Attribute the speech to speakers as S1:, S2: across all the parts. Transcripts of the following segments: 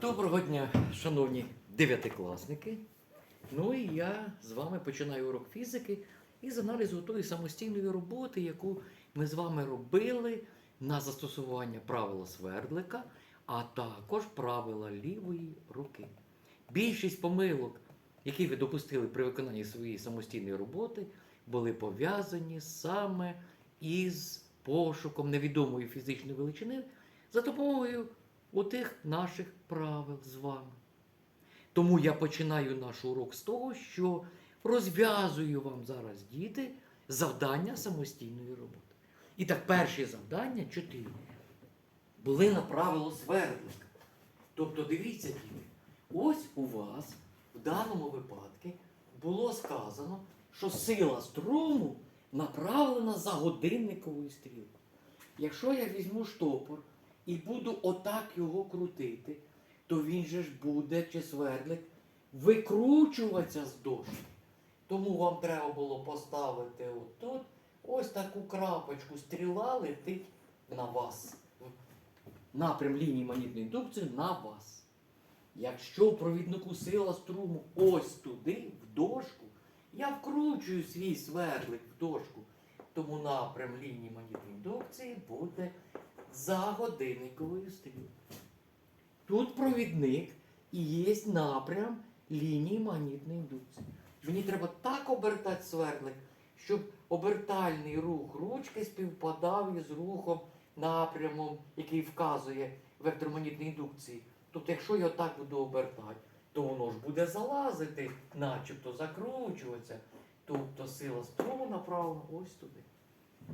S1: Доброго дня, шановні дев'ятикласники. Ну і я з вами починаю урок фізики із аналізу тої самостійної роботи, яку ми з вами робили на застосування правила свердлика, а також правила лівої руки. Більшість помилок, які ви допустили при виконанні своєї самостійної роботи, були пов'язані саме із пошуком невідомої фізичної величини за допомогою отих наших правил з вами. Тому я починаю наш урок з того, що розв'язую вам зараз, діти, завдання самостійної роботи. І так, перші завдання чотири були на правило свердлика. Тобто, дивіться, діти, ось у вас в даному випадку було сказано, що сила струму направлена за годинниковою стрілкою. Якщо я візьму штопор і буду отак його крутити, то він же ж буде, чи свердлик, викручуватися з дошки. Тому вам треба було поставити отут ось таку крапочку. Стріла летить на вас. Напрям лінії магнітної індукції на вас. Якщо в провіднику сила струму ось туди, в дошку, я вкручую свій свердлик в дошку. Тому напрям лінії магнітної індукції буде за годинниковою стрілкою. Тут провідник і є напрям лінії магнітної індукції. Мені треба так обертати свердлик, щоб обертальний рух ручки співпадав із рухом напрямом, який вказує вектор магнітної індукції. Тобто, якщо я так буду обертати, то воно ж буде залазити, начебто закручуватися. Тобто сила струму направлена ось туди.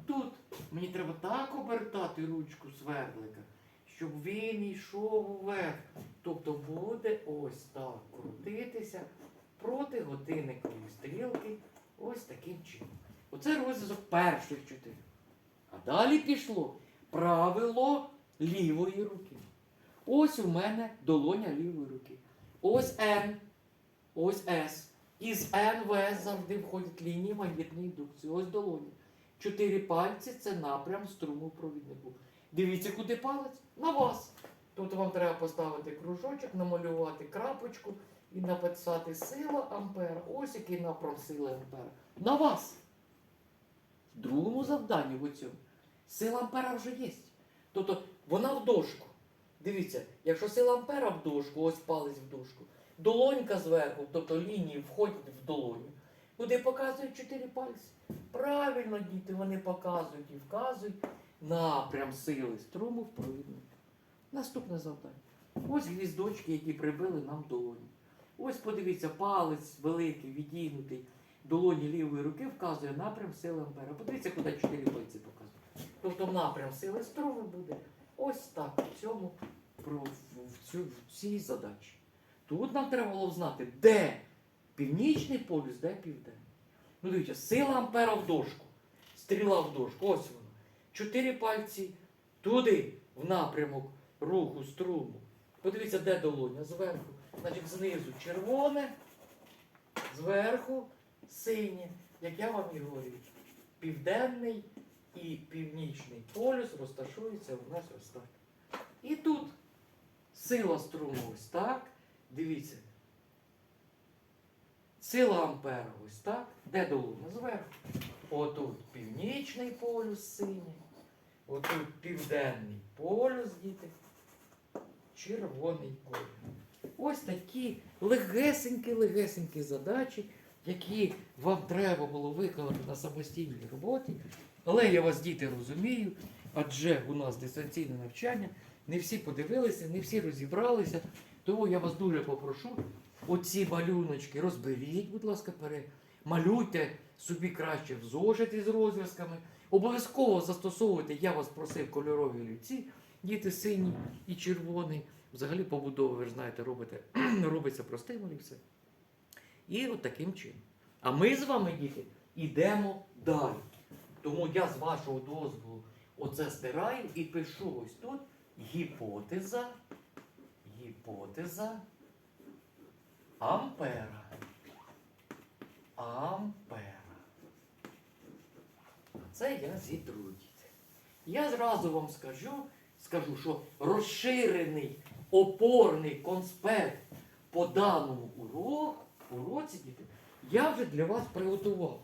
S1: Тут мені треба так обертати ручку свердлика, щоб він йшов вверх. Тобто буде ось так крутитися проти годинникової стрілки ось таким чином. Оце розв'язок перших чотирьох. А далі пішло правило лівої руки. Ось у мене долоня лівої руки. Ось N, ось S. Із N в S завжди входять лінії магнітної індукції. Ось долоня. Чотири пальці це напрям струму провіднику. Дивіться, куди палець? На вас. Тобто вам треба поставити кружочок, намалювати крапочку і написати сила Ампера. Ось який напрям сили Ампера. На вас. В другому завданні в цьому сила Ампера вже є. Тобто вона в дошку. Дивіться, якщо сила Ампера в дошку, ось палець в дошку, долонька зверху, тобто лінії входять в долоню. Куди показують чотири пальці? Правильно, діти, вони показують і вказують напрям сили струму в провідник. Наступне завдання. Ось гвіздочки, які прибили нам долоні. Ось подивіться, палець великий, відігнутий долоні лівої руки вказує напрям сили Ампера. Подивіться, куди чотири пальці показують. Тобто напрям сили струму буде ось так в цьому в, цю, в цій задачі. Тут нам треба було знати, де північний полюс, де південний. Ну дивіться, сила Ампера в дошку. Стріла в дошку. Ось вона. Чотири пальці туди, в напрямок руху струму. Подивіться, де долоня? Зверху. Значить, знизу червоне, зверху синє. Як я вам і говорю, південний і північний полюс розташуються у нас ось так. І тут сила струму ось так. Дивіться. Сила Ампера ось так. Де долоня? Зверху. Отут північний полюс синій. Отут південний полюс, діти. Червоний колір. Ось такі легесенькі-легесенькі задачі, які вам треба було виконати на самостійній роботі. Але я вас, діти, розумію, адже у нас дистанційне навчання, не всі подивилися, не всі розібралися. Тому я вас дуже попрошу, оці малюночки розберіть, будь ласка, перемалюйте собі краще в зошиті з розв'язками. Обов'язково застосовуйте, я вас просив, кольорові олівці, діти синій і червоний. Взагалі побудова, ви ж знаєте, робите, робиться простим все. І от таким чином. А ми з вами, діти, йдемо далі. Тому я з вашого дозволу оце стираю і пишу ось тут гіпотеза, гіпотеза Ампера. Ампера. Це я зітру, діти. Я зразу вам скажу, скажу, що розширений опорний конспект по даному урок, уроці, діти, я вже для вас приготував.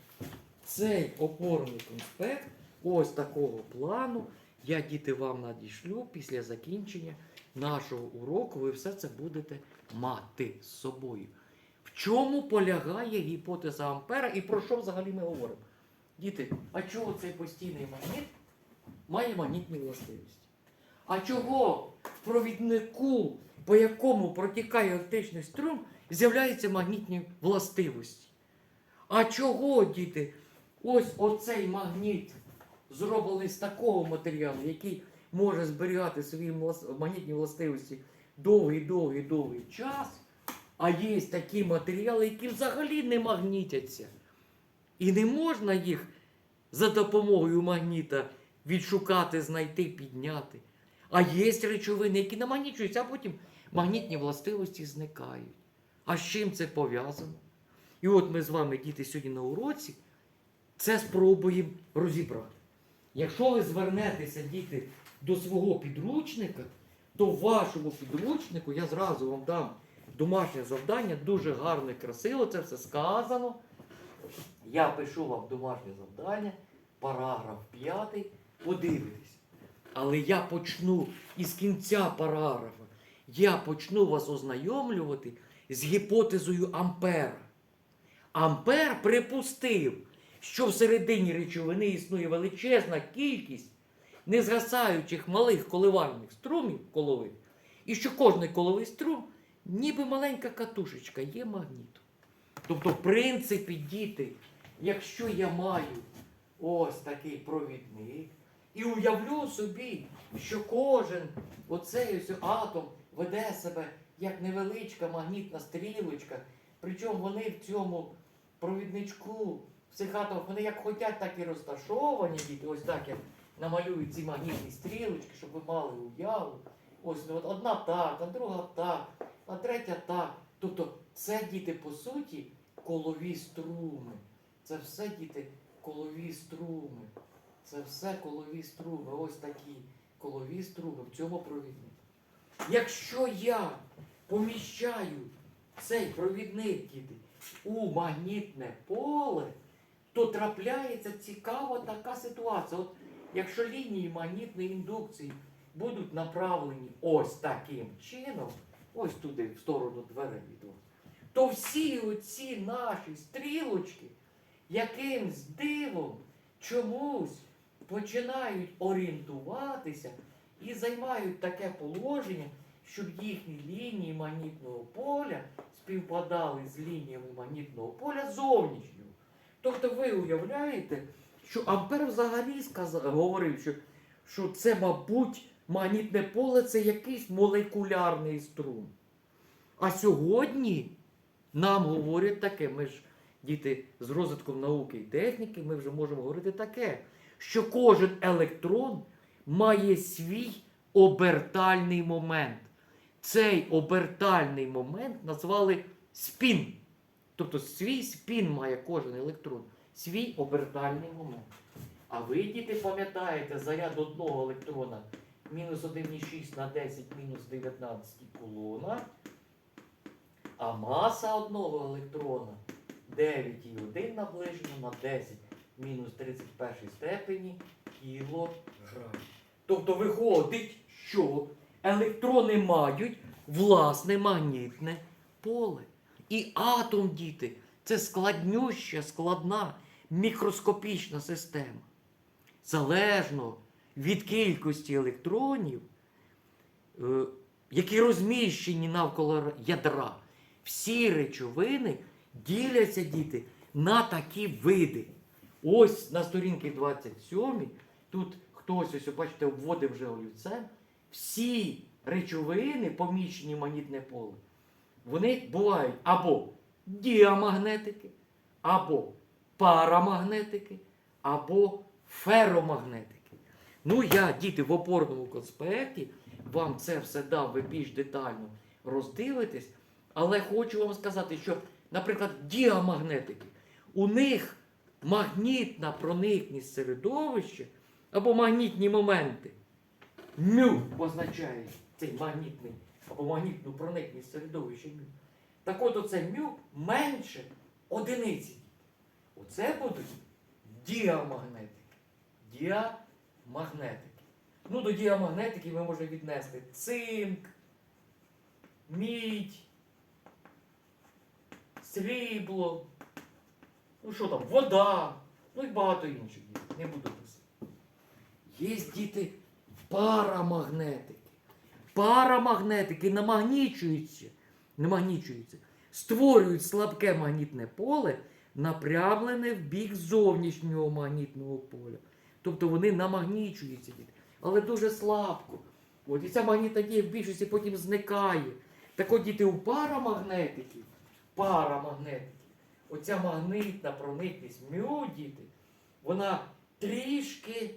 S1: Цей опорний конспект, ось такого плану, я діти вам надішлю після закінчення нашого уроку. Ви все це будете мати з собою. В чому полягає гіпотеза Ампера і про що взагалі ми говоримо? Діти, а чого цей постійний магніт має магнітні властивості? А чого в провіднику, по якому протікає електричний струм, з'являються магнітні властивості? А чого, діти, ось оцей магніт зроблений з такого матеріалу, який може зберігати свої магнітні властивості довгий-довгий-довгий час, а є такі матеріали, які взагалі не магнітяться. І не можна їх за допомогою магніта відшукати, знайти, підняти. А є речовини, які намагнічуються, а потім магнітні властивості зникають. А з чим це пов'язано? І от ми з вами, діти, сьогодні на уроці це спробуємо розібрати. Якщо ви звернетеся, діти, до свого підручника, то в вашому підручнику я зразу вам дам домашнє завдання, дуже гарно і красиво, це все сказано. Я пишу вам домашнє завдання, параграф 5, подивитесь. Але я почну із кінця параграфа. Я почну вас ознайомлювати з гіпотезою Ампера. Ампер припустив, що всередині речовини існує величезна кількість незгасаючих малих коливальних струмів колових, і що кожний коловий струм, ніби маленька катушечка, є магнітом. Тобто, в принципі, діти, якщо я маю ось такий провідник, і уявлю собі, що кожен оцей ось атом веде себе як невеличка магнітна стрілочка, причому вони в цьому провідничку, в цих атомах, вони як хочуть, так і розташовані, діти, ось так як намалюють ці магнітні стрілочки, щоб ви мали уяву. Ось ну, одна так, а друга так, а третя так. Тобто це діти, по суті, колові струми. Це все діти колові струми. Це все колові струми. Ось такі колові струми в цьому провіднику. Якщо я поміщаю цей провідник діти, у магнітне поле, то трапляється цікава така ситуація. От якщо лінії магнітної індукції будуть направлені ось таким чином, ось туди, в сторону дверей від то всі оці наші стрілочки якимсь дивом чомусь починають орієнтуватися і займають таке положення, щоб їхні лінії магнітного поля співпадали з лініями магнітного поля зовнішнього. Тобто ви уявляєте, що Ампер взагалі сказав, говорив, що, що це, мабуть, магнітне поле це якийсь молекулярний струм. А сьогодні нам говорять таке, ми ж діти з розвитком науки і техніки, ми вже можемо говорити таке, що кожен електрон має свій обертальний момент. Цей обертальний момент назвали спін. Тобто свій спін має кожен електрон, свій обертальний момент. А ви, діти, пам'ятаєте, заряд одного електрона мінус 1,6 на 10 мінус 19 кулона, а маса одного електрона 9,1 наближено на 10 мінус 31 степені кілограм. Тобто виходить, що електрони мають власне магнітне поле. І атом, діти, це складнюща, складна мікроскопічна система. Залежно від кількості електронів, е, які розміщені навколо ядра, всі речовини діляться діти на такі види. Ось на сторінці 27 тут хтось ось, бачите, обводив вже олівцем. Всі речовини, поміщені в магнітне поле, вони бувають або діамагнетики, або парамагнетики, або феромагнетики. Ну, я, діти, в опорному конспекті вам це все дав, ви більш детально роздивитесь, але хочу вам сказати, що, наприклад, діамагнетики, у них магнітна проникність середовища або магнітні моменти. Мю означає цей магнітний або магнітну проникність середовища. Так от оце мю менше одиниці. Оце будуть діамагнетики. Діамагнетики. Ну, до діамагнетики ми можемо віднести цинк, мідь, срібло, ну що там, вода, ну і багато інших дітей. Не буду писати. Є діти парамагнетики. Парамагнетики намагнічуються, намагнічуються, створюють слабке магнітне поле, напрямлене в бік зовнішнього магнітного поля. Тобто вони намагнічуються, але дуже слабко. От і ця магнітна дія в більшості потім зникає. Так от діти у парамагнетиків, парамагнетиків, оця магнитна проникність мю, діти, вона трішки,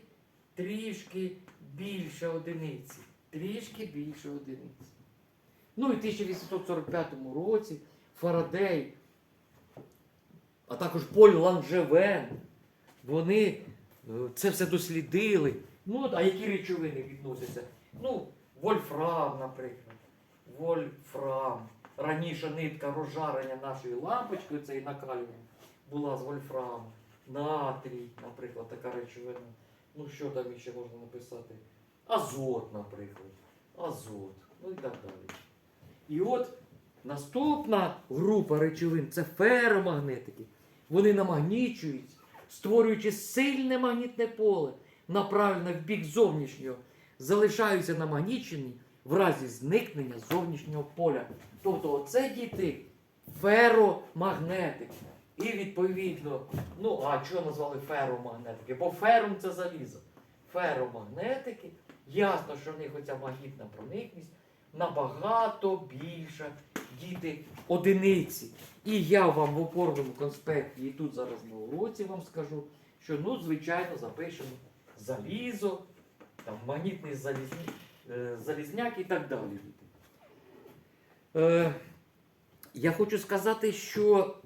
S1: трішки більше одиниці. Трішки більше одиниці. Ну і в 1845 році Фарадей, а також Поль Ланжевен, вони е, це все дослідили. Ну, а які речовини відносяться? Ну, вольфрам, наприклад. Вольфрам. Раніше нитка розжарення нашої лампочки, і накалювання, була з вольфраму. Натрій, наприклад, така речовина. Ну, що там ще можна написати? Азот, наприклад. Азот. Ну і так далі. І от наступна група речовин це феромагнетики. Вони намагнічуються, створюючи сильне магнітне поле, направлене в бік зовнішнього, залишаються намагнічені в разі зникнення зовнішнього поля. Тобто, оце діти феромагнетики. І відповідно, ну а чого назвали феромагнетики? Бо ферум це залізо. Феромагнетики, ясно, що в них оця магнітна проникність набагато більша діти одиниці. І я вам в опорному конспекті, і тут зараз на уроці вам скажу, що ну, звичайно, запишемо залізо, там магнітний залізні, е, залізняк і так далі. Е, я хочу сказати, що,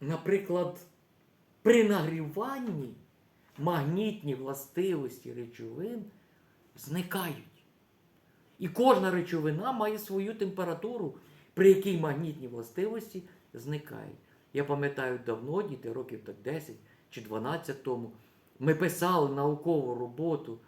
S1: наприклад, при нагріванні магнітні властивості речовин зникають. І кожна речовина має свою температуру, при якій магнітні властивості зникають. Я пам'ятаю давно, діти, років так 10 чи 12 тому, ми писали наукову роботу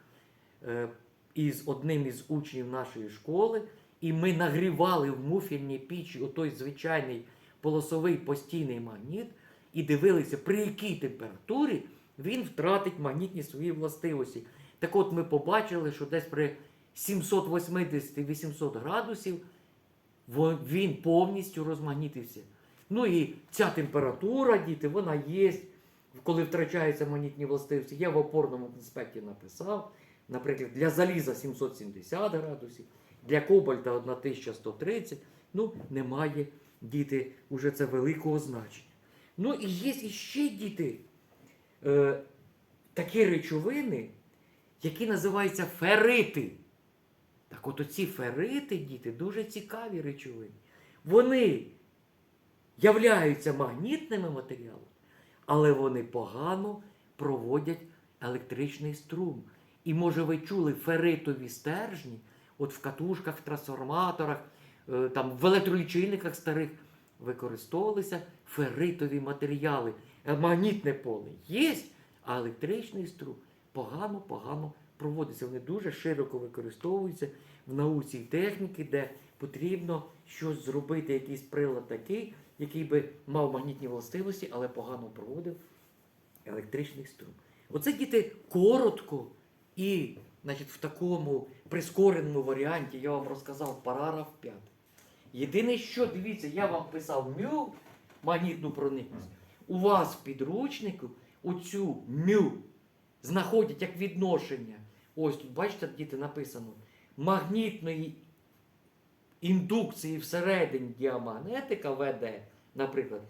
S1: е, із одним із учнів нашої школи, і ми нагрівали в муфільній пічі отой звичайний полосовий постійний магніт і дивилися, при якій температурі він втратить магнітні свої властивості. Так от ми побачили, що десь при 780-800 градусів він повністю розмагнітився. Ну і ця температура, діти, вона є, коли втрачаються магнітні властивості. Я в опорному конспекті написав, наприклад, для заліза 770 градусів, для кобальта 1130. Ну, немає діти уже це великого значення. Ну і є іще діти е, такі речовини, які називаються ферити. Так от оці ферити, діти, дуже цікаві речовини. Вони являються магнітними матеріалами, але вони погано проводять електричний струм. І може ви чули феритові стержні, от в катушках, в трансформаторах, е, там, в електролічильниках старих використовувалися феритові матеріали. Е, Магнітне поле є, а електричний струм погано-погано проводиться. Вони дуже широко використовуються в науці і техніці, де потрібно щось зробити, якийсь прилад такий, який би мав магнітні властивості, але погано проводив електричний струм. Оце діти коротко і значить, в такому прискореному варіанті я вам розказав параграф 5. Єдине, що дивіться, я вам писав мю магнітну проникність. У вас в підручнику оцю мю знаходять як відношення. Ось тут, бачите, діти написано магнітної індукції всередині діамагнетика ВД, наприклад,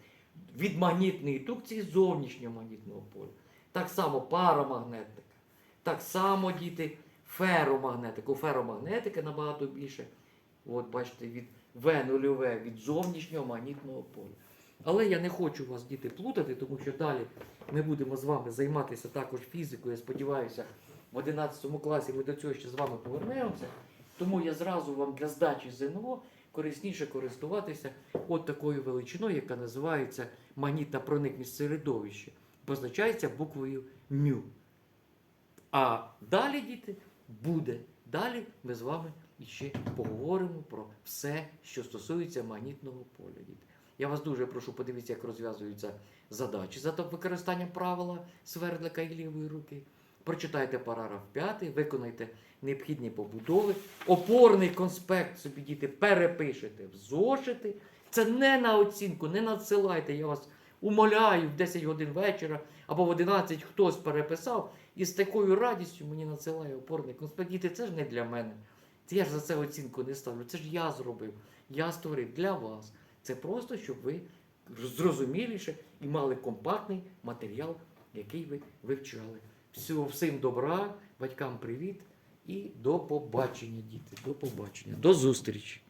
S1: від магнітної індукції зовнішнього магнітного поля. Так само парамагнетика. Так само діти феромагнетика. У феромагнетики набагато більше. От бачите, від В нульове від зовнішнього магнітного поля. Але я не хочу вас, діти, плутати, тому що далі ми будемо з вами займатися також фізикою. Я сподіваюся, в 11 класі ми до цього ще з вами повернемося. Тому я зразу вам для здачі ЗНО корисніше користуватися от такою величиною, яка називається магнітна проникність середовища. Позначається буквою МЮ. А далі, діти, буде. Далі ми з вами ще поговоримо про все, що стосується магнітного поля. Діти. Я вас дуже прошу подивитися, як розв'язуються задачі за використанням правила свердлика і лівої руки. Прочитайте параграф 5, виконайте необхідні побудови, опорний конспект собі діти перепишете в зошити. Це не на оцінку, не надсилайте. Я вас умоляю в 10 годин вечора або в 11 хтось переписав і з такою радістю мені надсилає опорний конспект. Діти, це ж не для мене. Це я ж за це оцінку не ставлю. Це ж я зробив. Я створив для вас. Це просто, щоб ви зрозуміліше і мали компактний матеріал, який ви вивчали. Всього, всім добра, батькам привіт і до побачення, діти. До побачення. До зустрічі.